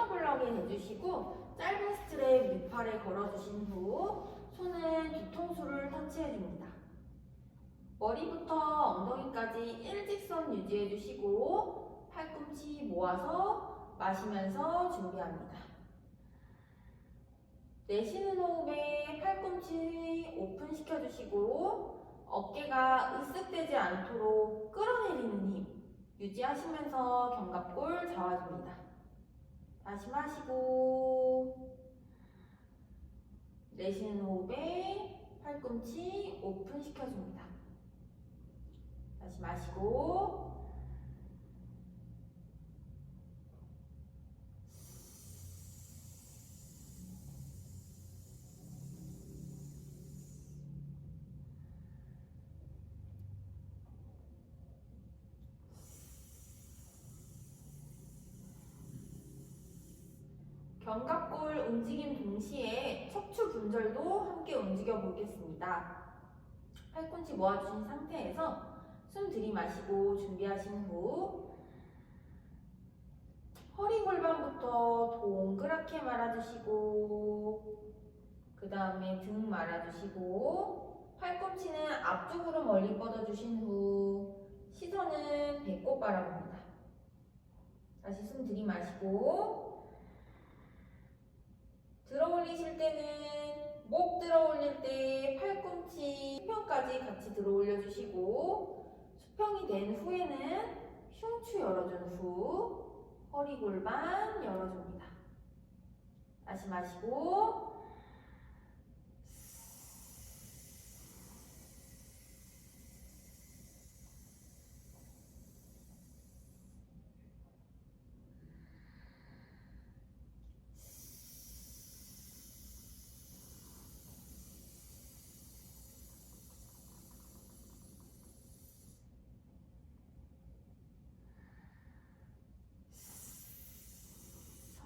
숄더 블럭에 대주시고 짧은 스트랩 밑팔에 걸어주신 후 손은 뒤통수를 터치해줍니다. 머리부터 엉덩이까지 일직선 유지해주시고 팔꿈치 모아서 마시면서 준비합니다. 내쉬는 호흡에 팔꿈치 오픈시켜주시고 어깨가 으쓱되지 않도록 끌어내리는 힘 유지하시면서 견갑골 잡아줍니다. 다시 마시고 내쉬는 호흡에 팔꿈치 오픈시켜줍니다. 다시 마시고 견갑골 움직임 동시에 척추 분절도 함께 움직여 보겠습니다. 팔꿈치 모아주신 상태에서 숨 들이마시고 준비하신 후 허리 골반부터 동그랗게 말아주시고 그 다음에 등 말아주시고 팔꿈치는 앞쪽으로 멀리 뻗어주신 후 시선은 배꼽 바라봅니다. 다시 숨 들이마시고 들어 올리실 때는 목 들어 올릴 때 팔꿈치 수평까지 같이 들어 올려주시고 수평이 된 후에는 흉추 열어준 후 허리 골반 열어줍니다. 다시 마시고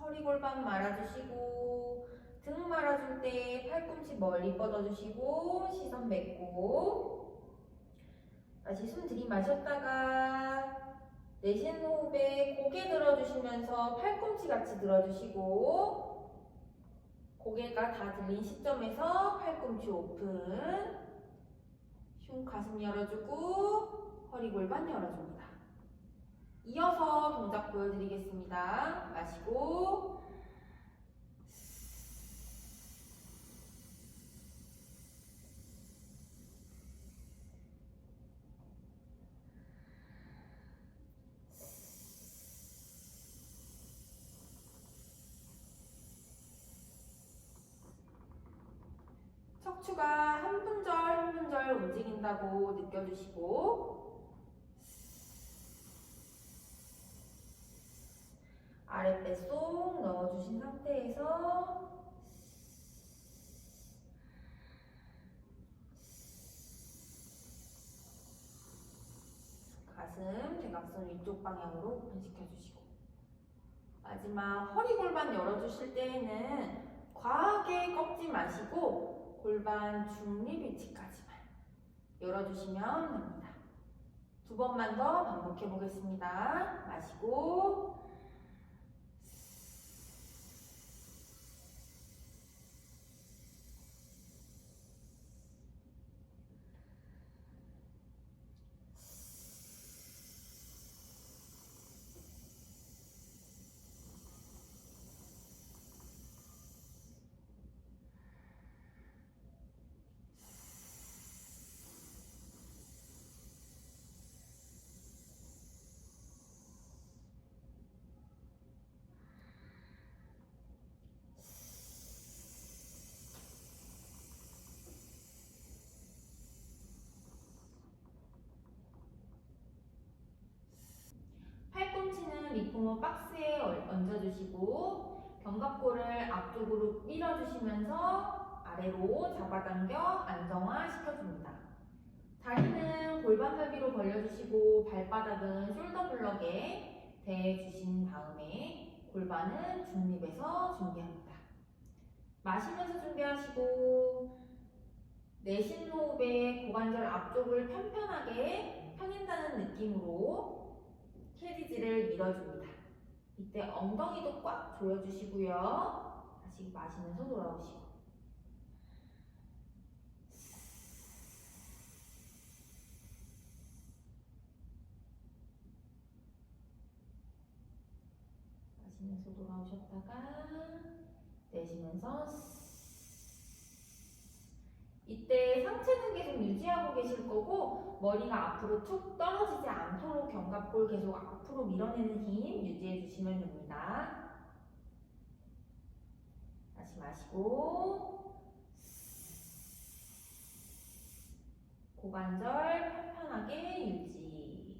허리 골반 말아주시고 등 말아줄 때 팔꿈치 멀리 뻗어주시고 시선 맺고 다시 숨 들이마셨다가 내쉬는 호흡에 고개 들어주시면서 팔꿈치 같이 들어주시고 고개가 다 들린 시점에서 팔꿈치 오픈 흉 가슴 열어주고 허리 골반 열어줍니다. 이어서 동작 보여드리겠습니다. 마시고 척추가 한 분절 한 분절 움직인다고 느껴주시고 아랫배 쏙 넣어주신 상태에서 가슴, 대각선 위쪽 방향으로 오픈시켜 주시고 마지막 허리 골반 열어주실 때에는 과하게 꺾지 마시고 골반 중립 위치까지만 열어주시면 됩니다. 두 번만 더 반복해 보겠습니다. 마시고 팔꿈치는 리포머 박스에 얹- 얹어주시고 견갑골을 앞쪽으로 밀어주시면서 아래로 잡아당겨 안정화 시켜줍니다. 다리는 골반 넓이로 벌려주시고 발바닥은 숄더 블럭에 대주신 다음에 골반은 중립에서 준비합니다. 마시면서 준비하시고 내쉬는 호흡에 고관절 앞쪽을 편편하게 펴낸다는 느낌으로 캐디지를 밀어줍니다. 이때 엉덩이도 꽉 조여주시고요. 다시 마시면서 돌아오시고. 마시면서 돌아오셨다가 내쉬면서 이때 상체는 계속 유지하고 계실 거고 머리가 앞으로 툭 떨어지지 않도록 견갑골 계속 앞으로 밀어내는 힘 유지해 주시면 됩니다. 다시 마시고 고관절 편편하게 유지.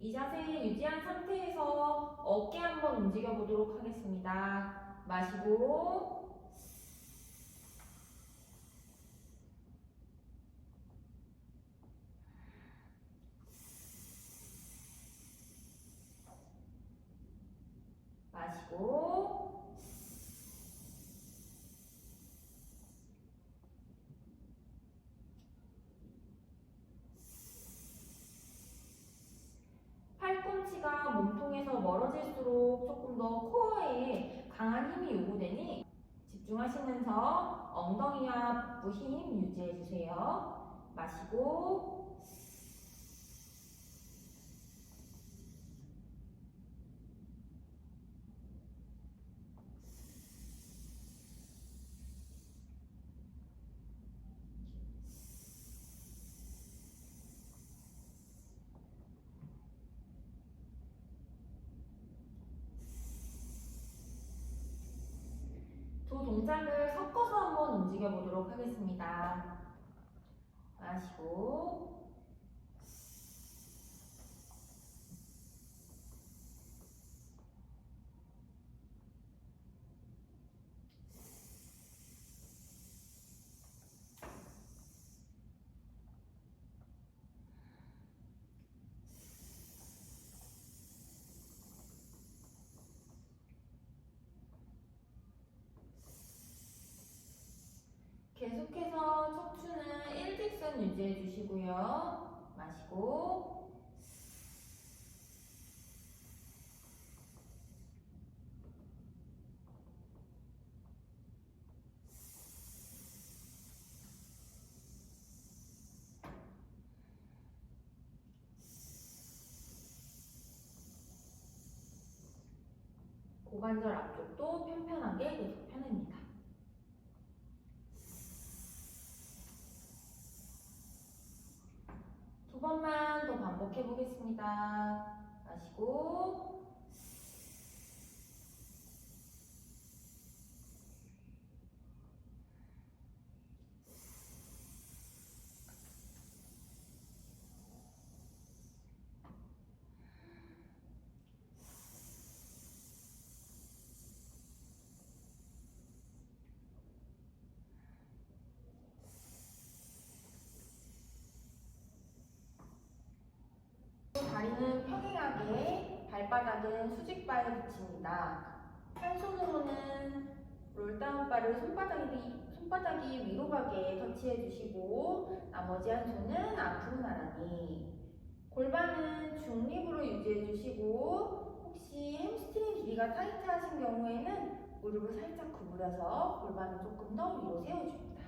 이 자세 유지한 상태에서 어깨 한번 움직여 보도록 하겠습니다. 마시고 몸통에서 멀어질수록 조금 더 코어에 강한 힘이 요구되니 집중하시면서 엉덩이와 복부 힘 유지해 주세요. 마시고 두 동작을 섞어서 한번 움직여 보도록 하겠습니다. 마시고 계속해서 척추는 일직선 유지해 주시고요. 마시고 고관절 앞쪽도 편편하게 계속 펴냅니다. 두 반복해 보겠습니다. 마시고 다리는 평행하게 발바닥은 수직바에 붙입니다. 한 손으로는 롤다운 바를 손바닥이, 손바닥이 위로 가게 터치해 주시고 나머지 한 손은 앞으로 나란히 골반은 중립으로 유지해 주시고 혹시 햄스트링 길이가 타이트하신 경우에는 무릎을 살짝 구부려서 골반을 조금 더 위로 세워줍니다.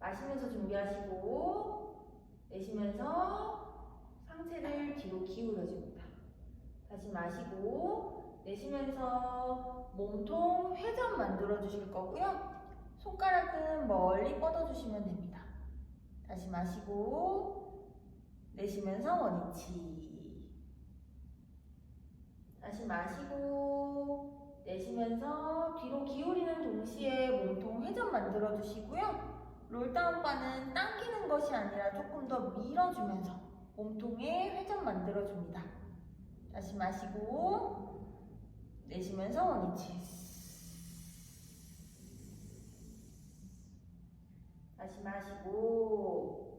마시면서 준비하시고 내쉬면서 상체를 뒤로 기울여줍니다. 다시 마시고 내쉬면서 몸통 회전 만들어 주실 거고요. 손가락은 멀리 뻗어 주시면 됩니다. 다시 마시고 내쉬면서 원위치. 다시 마시고 내쉬면서 뒤로 기울이는 동시에 몸통 회전 만들어 주시고요. 롤다운 바는 당기는 것이 아니라 조금 더 밀어주면서 몸통에 회전 만들어줍니다. 다시 마시고 내쉬면서 원위치. 다시 마시고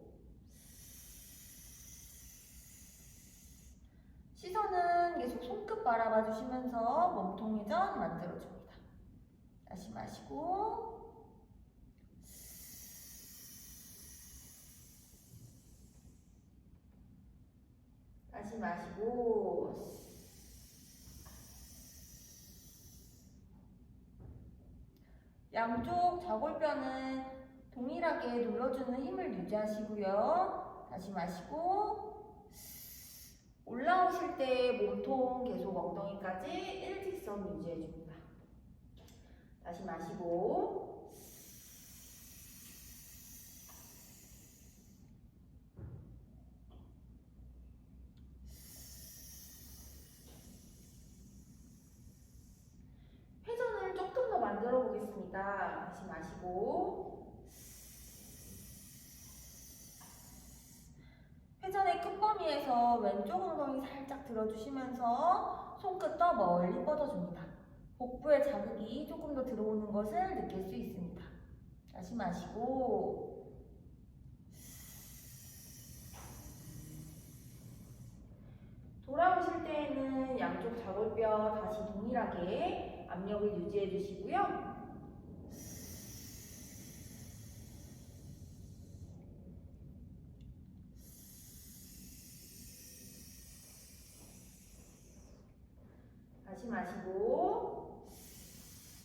시선은 계속 손끝 바라봐 주시면서 몸통 회전 만들어줍니다. 다시 마시고 마시고 양쪽 좌골뼈는 동일하게 눌러주는 힘을 유지하시고요. 다시 마시고 올라오실 때 몸통 계속 엉덩이까지 일직선 유지해줍니다. 다시 마시고 보겠습니다. 다시 마시고 회전의 끝범위에서 왼쪽 엉덩이 살짝 들어주시면서 손끝 더 멀리 뻗어줍니다. 복부에 자극이 조금 더 들어오는 것을 느낄 수 있습니다. 다시 마시고 돌아오실 때에는 양쪽 좌골뼈 다시 동일하게 압력을 유지해 주시고요. 마시고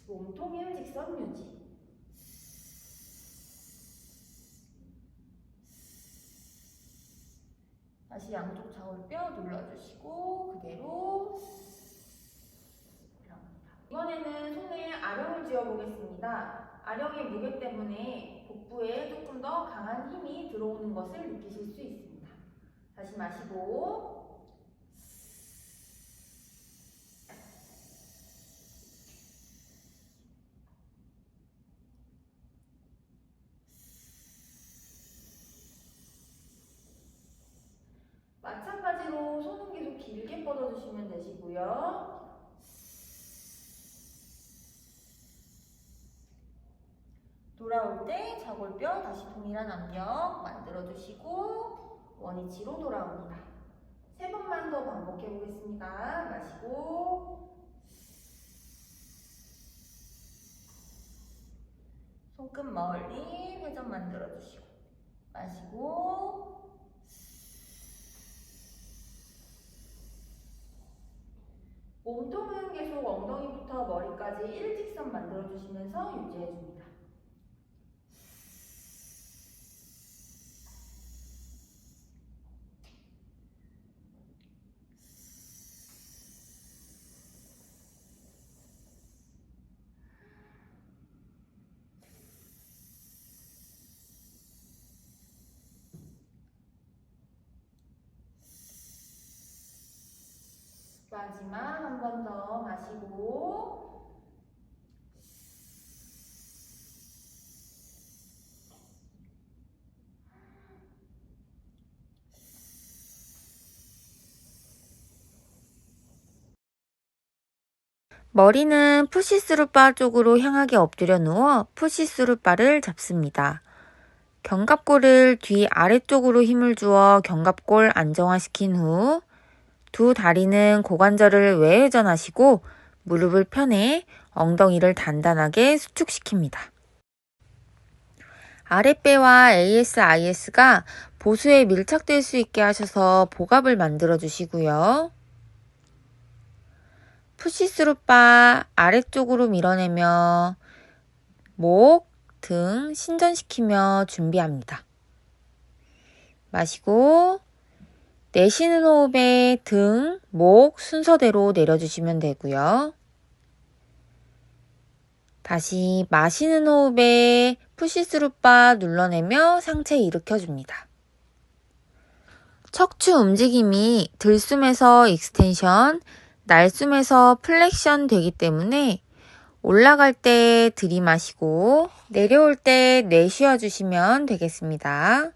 몸통 일직선 유지. 다시 양쪽 좌골뼈 눌러주시고 그대로 올라옵니다. 이번에는 손에 아령을 쥐어보겠습니다. 아령의 무게 때문에 복부에 조금 더 강한 힘이 들어오는 것을 느끼실 수 있습니다. 다시 마시고 마찬가지로 손은 계속 길게 뻗어주시면 되시고요. 돌아올 때 좌골뼈 다시 동일한 압력 만들어주시고 원위치로 돌아옵니다. 세 번만 더 반복해 보겠습니다. 마시고 손끝 멀리 회전 만들어주시고 마시고 몸통은 계속 엉덩이부터 머리까지 일직선 만들어주시면서 유지해줍니다. 마지막 한 번 더 마시고 머리는 푸시스루바 쪽으로 향하게 엎드려 누워 푸시스루바를 잡습니다. 견갑골을 뒤 아래쪽으로 힘을 주어 견갑골 안정화시킨 후 두 다리는 고관절을 외회전하시고 무릎을 펴내 엉덩이를 단단하게 수축시킵니다. 아랫배와 ASIS가 보수에 밀착될 수 있게 하셔서 복압을 만들어 주시고요. 푸시스루바 아래쪽으로 밀어내며 목, 등 신전시키며 준비합니다. 마시고 내쉬는 호흡에 등, 목 순서대로 내려주시면 되고요. 다시 마시는 호흡에 푸시스루바 눌러내며 상체 일으켜줍니다. 척추 움직임이 들숨에서 익스텐션, 날숨에서 플렉션 되기 때문에 올라갈 때 들이마시고 내려올 때 내쉬어 주시면 되겠습니다.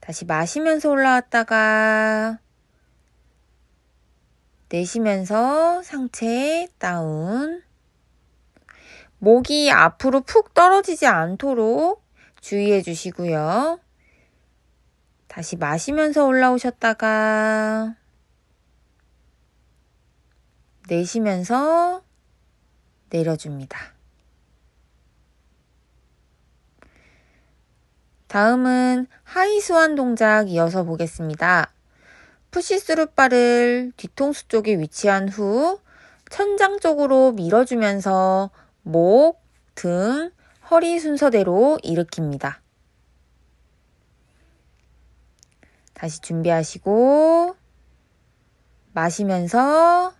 다시 마시면서 올라왔다가 내쉬면서 상체 다운 목이 앞으로 푹 떨어지지 않도록 주의해 주시고요. 다시 마시면서 올라오셨다가 내쉬면서 내려줍니다. 다음은 하이 스완 동작 이어서 보겠습니다. 푸시스루바를 뒤통수 쪽에 위치한 후 천장 쪽으로 밀어주면서 목, 등, 허리 순서대로 일으킵니다. 다시 준비하시고 마시면서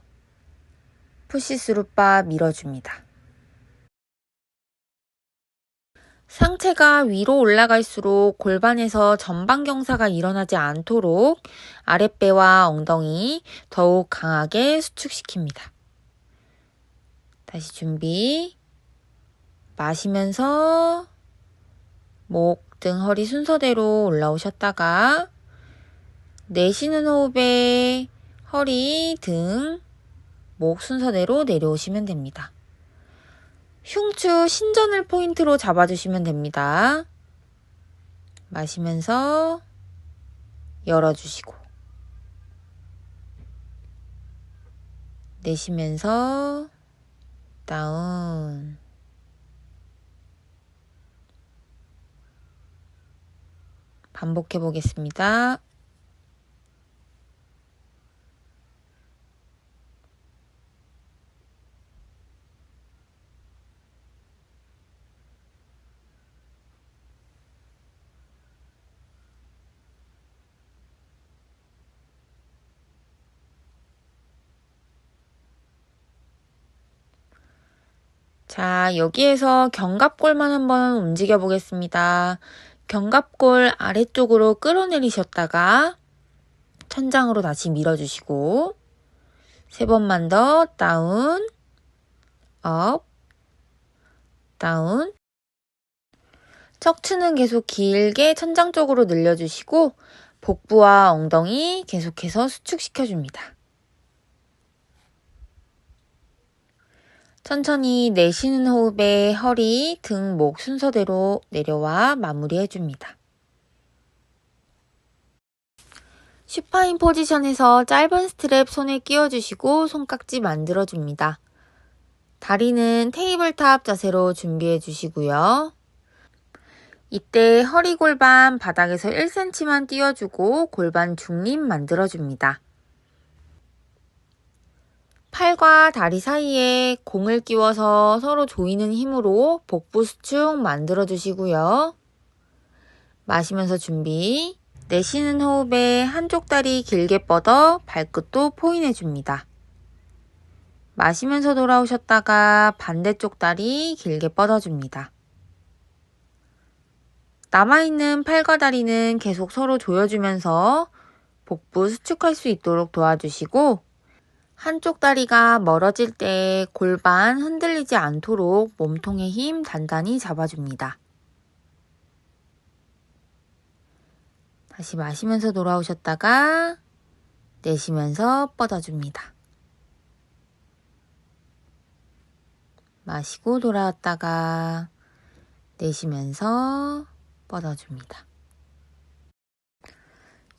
푸시스루바 밀어줍니다. 상체가 위로 올라갈수록 골반에서 전방 경사가 일어나지 않도록 아랫배와 엉덩이 더욱 강하게 수축시킵니다. 다시 준비. 마시면서 목, 등, 허리 순서대로 올라오셨다가 내쉬는 호흡에 허리, 등, 목 순서대로 내려오시면 됩니다. 흉추 신전을 포인트로 잡아주시면 됩니다. 마시면서 열어주시고 내쉬면서 다운 반복해 보겠습니다. 자, 여기에서 견갑골만 한번 움직여 보겠습니다. 견갑골 아래쪽으로 끌어내리셨다가 천장으로 다시 밀어주시고 세 번만 더 다운, 업, 다운 척추는 계속 길게 천장 쪽으로 늘려주시고 복부와 엉덩이 계속해서 수축시켜줍니다. 천천히 내쉬는 호흡에 허리, 등, 목 순서대로 내려와 마무리해줍니다. 슈파인 포지션에서 짧은 스트랩 손에 끼워주시고 손깍지 만들어줍니다. 다리는 테이블탑 자세로 준비해 주시고요. 이때 허리 골반 바닥에서 1cm만 띄워주고 골반 중립 만들어줍니다. 팔과 다리 사이에 공을 끼워서 서로 조이는 힘으로 복부 수축 만들어 주시고요. 마시면서 준비. 내쉬는 호흡에 한쪽 다리 길게 뻗어 발끝도 포인해 줍니다. 마시면서 돌아오셨다가 반대쪽 다리 길게 뻗어줍니다. 남아있는 팔과 다리는 계속 서로 조여주면서 복부 수축할 수 있도록 도와주시고 한쪽 다리가 멀어질 때 골반 흔들리지 않도록 몸통의 힘 단단히 잡아줍니다. 다시 마시면서 돌아오셨다가 내쉬면서 뻗어줍니다. 마시고 돌아왔다가 내쉬면서 뻗어줍니다.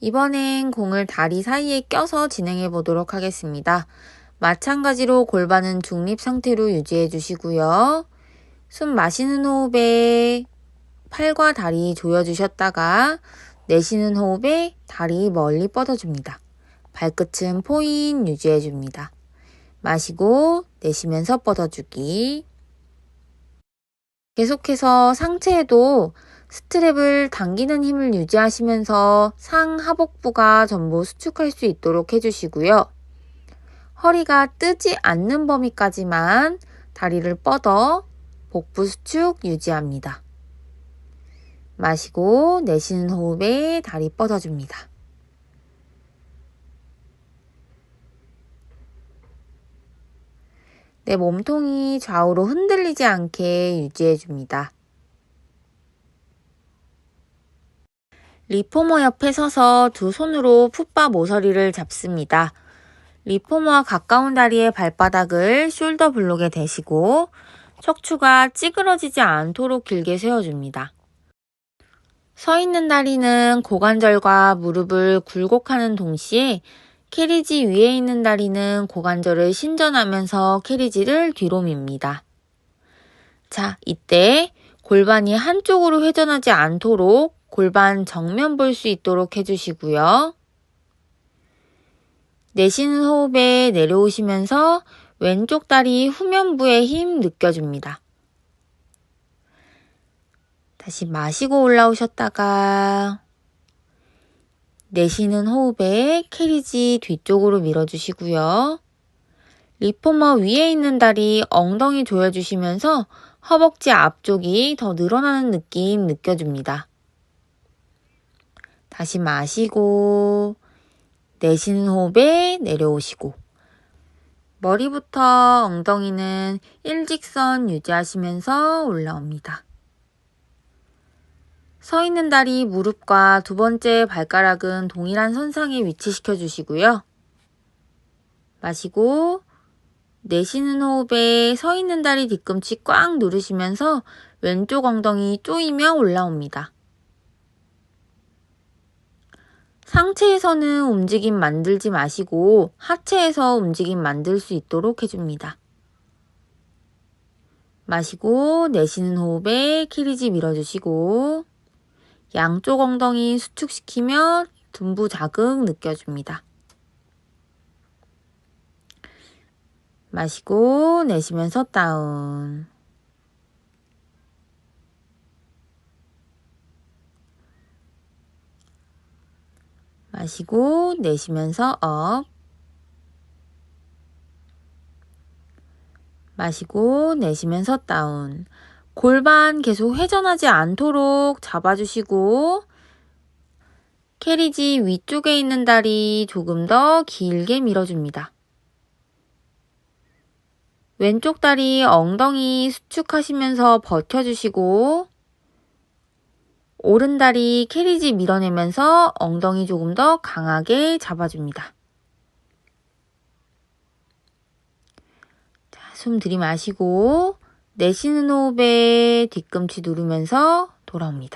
이번엔 공을 다리 사이에 껴서 진행해 보도록 하겠습니다. 마찬가지로 골반은 중립 상태로 유지해 주시고요. 숨 마시는 호흡에 팔과 다리 조여주셨다가 내쉬는 호흡에 다리 멀리 뻗어줍니다. 발끝은 포인 유지해줍니다. 마시고 내쉬면서 뻗어주기. 계속해서 상체에도 스트랩을 당기는 힘을 유지하시면서 상하복부가 전부 수축할 수 있도록 해주시고요. 허리가 뜨지 않는 범위까지만 다리를 뻗어 복부 수축 유지합니다. 마시고 내쉬는 호흡에 다리 뻗어줍니다. 내 몸통이 좌우로 흔들리지 않게 유지해줍니다. 리포머 옆에 서서 두 손으로 풋바 모서리를 잡습니다. 리포머와 가까운 다리의 발바닥을 숄더 블록에 대시고 척추가 찌그러지지 않도록 길게 세워줍니다. 서 있는 다리는 고관절과 무릎을 굴곡하는 동시에 캐리지 위에 있는 다리는 고관절을 신전하면서 캐리지를 뒤로 밉니다. 자, 이때 골반이 한쪽으로 회전하지 않도록 골반 정면 볼 수 있도록 해주시고요. 내쉬는 호흡에 내려오시면서 왼쪽 다리 후면부에 힘 느껴줍니다. 다시 마시고 올라오셨다가 내쉬는 호흡에 캐리지 뒤쪽으로 밀어주시고요. 리포머 위에 있는 다리 엉덩이 조여주시면서 허벅지 앞쪽이 더 늘어나는 느낌 느껴줍니다. 다시 마시고 내쉬는 호흡에 내려오시고 머리부터 엉덩이는 일직선 유지하시면서 올라옵니다. 서 있는 다리 무릎과 두 번째 발가락은 동일한 선상에 위치시켜 주시고요. 마시고 내쉬는 호흡에 서 있는 다리 뒤꿈치 꽉 누르시면서 왼쪽 엉덩이 조이며 올라옵니다. 상체에서는 움직임 만들지 마시고 하체에서 움직임 만들 수 있도록 해줍니다. 마시고 내쉬는 호흡에 키리지 밀어주시고 양쪽 엉덩이 수축시키며 둔부 자극 느껴줍니다. 마시고 내쉬면서 다운. 마시고 내쉬면서 업. 마시고 내쉬면서 다운. 골반 계속 회전하지 않도록 잡아주시고 캐리지 위쪽에 있는 다리 조금 더 길게 밀어줍니다. 왼쪽 다리 엉덩이 수축하시면서 버텨주시고 오른 다리 캐리지 밀어내면서 엉덩이 조금 더 강하게 잡아줍니다. 자, 숨 들이마시고 내쉬는 호흡에 뒤꿈치 누르면서 돌아옵니다.